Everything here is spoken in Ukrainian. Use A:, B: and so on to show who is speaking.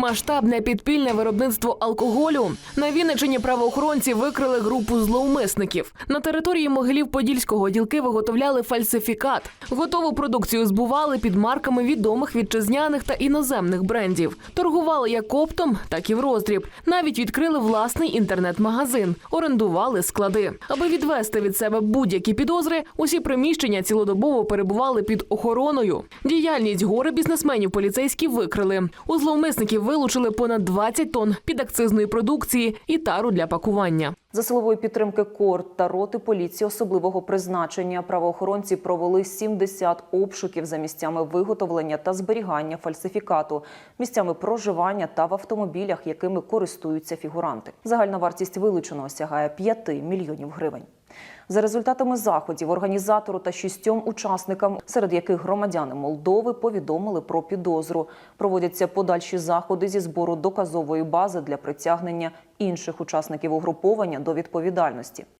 A: Масштабне підпільне виробництво алкоголю на Вінничині правоохоронці викрили групу зловмисників. На території Могилів-Подільського ділки виготовляли фальсифікат. Готову продукцію збували під марками відомих вітчизняних та іноземних брендів. Торгували як оптом, так і в роздріб. Навіть відкрили власний інтернет-магазин, орендували склади. Аби відвести від себе будь-які підозри, усі приміщення цілодобово перебували під охороною. Діяльність гори бізнесменів поліцейські викрили. У зловмисників вилучили понад 20 тонн підакцизної продукції і тару для пакування.
B: За силової підтримки КОР та роти поліції особливого призначення правоохоронці провели 70 обшуків за місцями виготовлення та зберігання фальсифікату, місцями проживання та в автомобілях, якими користуються фігуранти. Загальна вартість вилученого сягає 5 мільйонів гривень. За результатами заходів організатору та шістьом учасникам, серед яких громадяни Молдови повідомили про підозру. Проводяться подальші заходи зі збору доказової бази для притягнення інших учасників угруповання до відповідальності.